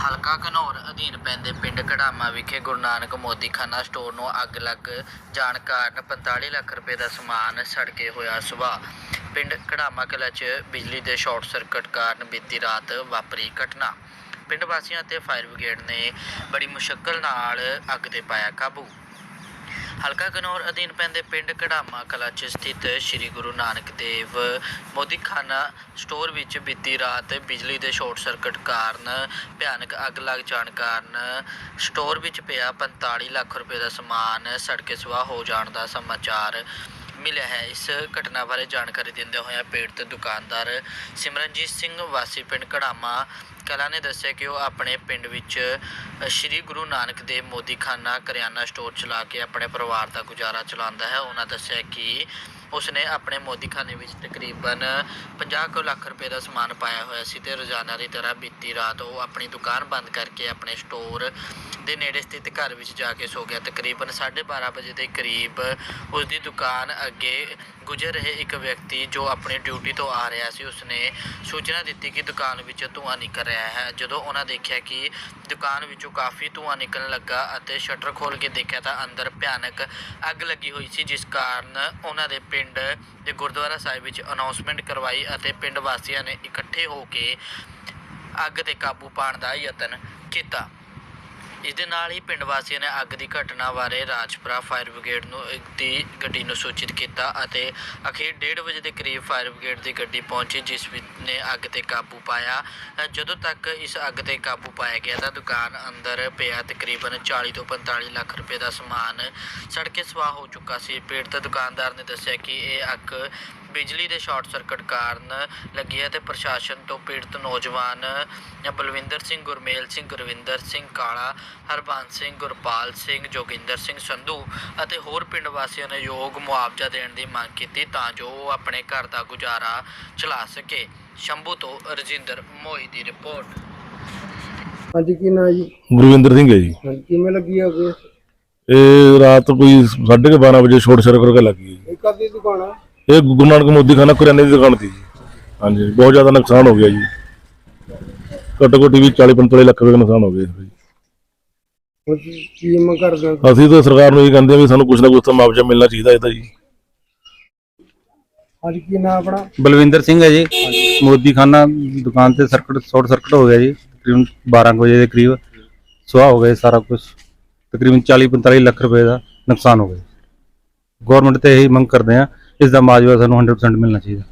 ਹਲਕਾ ਘਨੌਰ ਅਧੀਨ ਪੈਂਦੇ ਪਿੰਡ ਕੜਾਮਾ ਵਿਖੇ ਗੁਰੂ ਨਾਨਕ ਮੋਦੀ ਖਾਨਾ ਸਟੋਰ ਨੂੰ ਅੱਗ ਲੱਗ ਜਾਣ ਕਾਰਨ 45 ਲੱਖ ਰੁਪਏ ਦਾ ਸਮਾਨ ਸੜ ਕੇ ਹੋਇਆ ਸੁਭਾਅ ਪਿੰਡ ਕਢਾਮਾ ਕਲਾ 'ਚ ਬਿਜਲੀ ਦੇ ਸ਼ਾਰਟ ਸਰਕਟ ਕਾਰਨ ਬੀਤੀ ਰਾਤ ਵਾਪਰੀ ਘਟਨਾ। ਪਿੰਡ ਵਾਸੀਆਂ ਅਤੇ ਫਾਇਰ ਬ੍ਰਿਗੇਡ ਨੇ ਬੜੀ ਮੁਸ਼ਕਲ ਨਾਲ ਅੱਗ ਤੇ ਪਾਇਆ ਕਾਬੂ। ਹਲਕਾ ਘਨੌਰ ਅਧੀਨ ਪੈਂਦੇ ਪਿੰਡ ਕਢਾਮਾ ਕਲਾ 'ਚ ਸਥਿਤ ਸ੍ਰੀ ਗੁਰੂ ਨਾਨਕ ਦੇਵ ਮੋਦੀਖਾਨਾ ਸਟੋਰ ਵਿੱਚ ਬੀਤੀ ਰਾਤ ਬਿਜਲੀ ਦੇ ਸ਼ਾਰਟ ਸਰਕਟ ਕਾਰਨ ਭਿਆਨਕ ਅੱਗ ਲੱਗ ਜਾਣ ਕਾਰਨ ਸਟੋਰ ਵਿੱਚ ਪਿਆ 45 ਲੱਖ ਰੁਪਏ ਦਾ ਸਮਾਨ ਸੜ ਕੇ ਸੁਆਹ ਹੋ ਜਾਣ ਦਾ ਸਮਾਚਾਰ। ਮਿਲਿਆ ਹੈ। ਇਸ ਘਟਨਾ ਬਾਰੇ ਜਾਣਕਾਰੀ ਦਿੰਦੇ ਹੋਏ ਪੀੜਤ ਦੁਕਾਨਦਾਰ ਸਿਮਰਨਜੀਤ ਸਿੰਘ ਵਾਸੀ ਪਿੰਡ ਕੜਾਮਾ ਕਲਾ ਨੇ ਦੱਸਿਆ ਕਿ ਉਹ ਆਪਣੇ ਪਿੰਡ ਵਿੱਚ ਸ਼੍ਰੀ ਗੁਰੂ ਨਾਨਕ ਦੇਵ ਮੋਦੀਖਾਨਾ ਕਰਿਆਨਾ ਸਟੋਰ ਚਲਾ ਕੇ ਆਪਣੇ ਪਰਿਵਾਰ ਦਾ ਗੁਜ਼ਾਰਾ ਚਲਾਉਂਦਾ ਹੈ। ਉਹਨਾਂ ਦੱਸਿਆ ਕਿ ਉਸਨੇ ਆਪਣੇ ਮੋਦੀਖਾਨੇ ਵਿੱਚ ਤਕਰੀਬਨ 50 ਕੁ ਲੱਖ ਰੁਪਏ ਦਾ ਸਮਾਨ ਪਾਇਆ ਹੋਇਆ ਸੀ ਤੇ ਰੋਜ਼ਾਨਾ ਦੀ ਤਰ੍ਹਾਂ ਬੀਤੀ ਰਾਤ ਉਹ ਆਪਣੀ ਦੁਕਾਨ ਬੰਦ ਕਰਕੇ ਆਪਣੇ ਸਟੋਰ ਦੇ ਨੇੜੇ ਸਥਿਤ ਘਰ ਵਿੱਚ ਜਾ ਕੇ ਸੋ ਗਿਆ। ਤਕਰੀਬਨ 12:30 ਵਜੇ ਦੇ ਕਰੀਬ ਉਸ ਦੀ ਦੁਕਾਨ ਅੱਗੇ ਗੁਜ਼ਰ ਰਹੇ ਇੱਕ ਵਿਅਕਤੀ ਜੋ ਆਪਣੀ ਡਿਊਟੀ ਤੋਂ ਆ ਰਿਹਾ ਸੀ, ਉਸਨੇ ਸੂਚਨਾ ਦਿੱਤੀ ਕਿ ਦੁਕਾਨ ਵਿੱਚ ਧੂੰਆਂ ਨਿਕਲ ਰਿਹਾ ਹੈ। ਜਦੋਂ ਉਹਨਾਂ ਦੇਖਿਆ ਕਿ ਦੁਕਾਨ ਵਿੱਚੋਂ ਕਾਫੀ ਧੂੰਆਂ ਨਿਕਲਣ ਲੱਗਾ ਅਤੇ ਸ਼ਟਰ ਖੋਲ੍ਹ ਕੇ ਦੇਖਿਆ ਤਾਂ ਅੰਦਰ ਭਿਆਨਕ ਅੱਗ ਲੱਗੀ ਹੋਈ ਸੀ, ਜਿਸ ਕਾਰਨ ਉਹਨਾਂ ਦੇ ਪਿੰਡ ਦੇ ਗੁਰਦੁਆਰਾ ਸਾਹਿਬ ਵਿੱਚ ਅਨਾਉਂਸਮੈਂਟ ਕਰਵਾਈ ਅਤੇ ਪਿੰਡ ਵਾਸੀਆਂ ਨੇ ਇਕੱਠੇ ਹੋ ਕੇ ਅੱਗ ਤੇ ਕਾਬੂ ਪਾਉਣ ਦਾ ਯਤਨ ਕੀਤਾ। ਇਸ ਦੇ ਨਾਲ ਹੀ ਪਿੰਡ ਵਾਸੀਆਂ ਨੇ ਅੱਗ ਦੀ ਘਟਨਾ ਬਾਰੇ ਰਾਜਪੁਰਾ ਫਾਇਰ ਬ੍ਰਿਗੇਡ ਨੂੰ ਦੀ ਗੱਡੀ ਨੂੰ ਸੂਚਿਤ ਕੀਤਾ ਅਤੇ ਅਖੀਰ 1:30 ਵਜੇ ਦੇ ਕਰੀਬ ਫਾਇਰ ਬ੍ਰਿਗੇਡ ਦੀ ਗੱਡੀ ਪਹੁੰਚੀ, ਜਿਸ ਵਿੱਚ ਨੇ ਅੱਗ ਤੇ ਕਾਬੂ ਪਾਇਆ। ਜਦੋਂ ਤੱਕ ਇਸ ਅੱਗ ਤੇ ਕਾਬੂ ਪਾਇਆ ਗਿਆ ਤਾਂ ਦੁਕਾਨ ਅੰਦਰ ਪਿਆ ਤਕਰੀਬਨ 40 ਤੋਂ 45 ਲੱਖ ਰੁਪਏ ਦਾ ਸਮਾਨ ਸੜ ਕੇ ਸਵਾਹ ਹੋ ਚੁੱਕਾ ਸੀ। ਪੀੜਤ ਦੁਕਾਨਦਾਰ ਨੇ ਦੱਸਿਆ ਕਿ ਇਹ ਅੱਗ ਬਿਜਲੀ ਦੇ ਸ਼ਾਰਟ ਸਰਕਟ ਕਾਰਨ ਲੱਗੀ ਹੈ ਤੇ ਪ੍ਰਸ਼ਾਸਨ ਤੋਂ ਪੀੜਤ ਨੌਜਵਾਨ ਬਲਵਿੰਦਰ ਸਿੰਘ, ਗੁਰਮੇਲ ਸਿੰਘ, ਗੁਰਵਿੰਦਰ ਸਿੰਘ ਕਾਲਾ ਹਰਬੰਸ ਸਿੰਘ ਗੁਰਪਾਲ ਸਿੰਘ ਜੋਗਿੰਦਰ ਸਿੰਘ ਸੰਧੂ ਅਤੇ ਹੋਰ ਪਿੰਡ ਵਾਸੀਆਂ ਨੇ ਯੋਗ ਮੁਆਵਜ਼ਾ ਦੇਣ ਦੀ ਮੰਗ ਕੀਤੀ ਤਾਂ ਜੋ ਉਹ ਆਪਣੇ ਘਰ ਦਾ ਗੁਜ਼ਾਰਾ ਚਲਾ ਸਕੇ। ਸ਼ੰਭੂ ਤੋਂ ਰਜਿੰਦਰ ਮੋਈ ਦੀ ਰਿਪੋਰਟ। ਹਾਂਜੀ ਕੀ ਨਾਂ ਜੀ? ਗੁਰਵਿੰਦਰ ਸਿੰਘ ਹੈ ਜੀ। ਹਾਂਜੀ ਕਿਵੇਂ ਲੱਗੀ ਆ ਕੋਈ ਇਹ ਰਾਤ ਕੋਈ 12:30 ਵਜੇ ਛੋਟ ਛੜ ਕਰਕੇ ਲੱਗੀ ਜੀ। ਇਹ ਕਾਦੀ ਦੁਕਾਨ ਆ? ਇਹ ਗੁਰੂ ਨਾਨਕ ਮੋਦੀ ਖਾਨਾ ਕਰਿਆਨੇ ਦੀ ਦੁਕਾਨ ਸੀ ਜੀ। ਹਾਂਜੀ ਬਹੁਤ ਜ਼ਿਆਦਾ ਨੁਕਸਾਨ ਹੋ ਗਿਆ ਜੀ। ਘੱਟੋ ਘੱਟ ਵੀ 40 45 ਲੱਖ ਰੁਪਏ ਦਾ ਨੁਕਸਾਨ ਹੋ ਗਿਆ ਜੀ। ਹੁਣ ਤੁਸੀਂ ਕੀ ਮੰਗ ਕਰਦੇ ਹੋ? ਅਸੀਂ ਤਾਂ ਸਰਕਾਰ ਨੂੰ ਇਹ ਕਹਿੰਦੇ ਆ ਵੀ ਸਾਨੂੰ ਕੁਛ ਨਾ ਕੁਛ ਤਾਂ ਮੁਆਵਜ਼ਾ ਮਿਲਣਾ ਚਾਹੀਦਾ ਇਹਦਾ ਜੀ। ਹਾਂਜੀ ਕੀ ਨਾਂ ਆਪਣਾ? ਬਲਵਿੰਦਰ ਸਿੰਘ ਹੈ ਜੀ। ਮੋਦੀ ਖਾਨਾ ਦੁਕਾਨ ਤੇ ਸਰਕਟ ਸ਼ਾਰਟ ਸਰਕਟ ਹੋ ਗਿਆ ਜੀ। ਤਕਰੀਬਨ 12 ਕੁ ਵਜੇ ਦੇ ਕਰੀਬ ਸੁਆਹ ਹੋ ਗਿਆ ਜੀ ਸਾਰਾ ਕੁਝ ਤਕਰੀਬਨ 40 45 ਲੱਖ ਰੁਪਏ ਦਾ ਨੁਕਸਾਨ ਹੋ ਗਿਆ। ਗਵਰਨਮੈਂਟ ਤੇ ਇਹੀ ਮੰਗ ਕਰਦੇ ਆ ਇਸ ਦਾ ਮੁਆਵਜ਼ਾ ਸਾਨੂੰ 100% ਮਿਲਣਾ ਚਾਹੀਦਾ।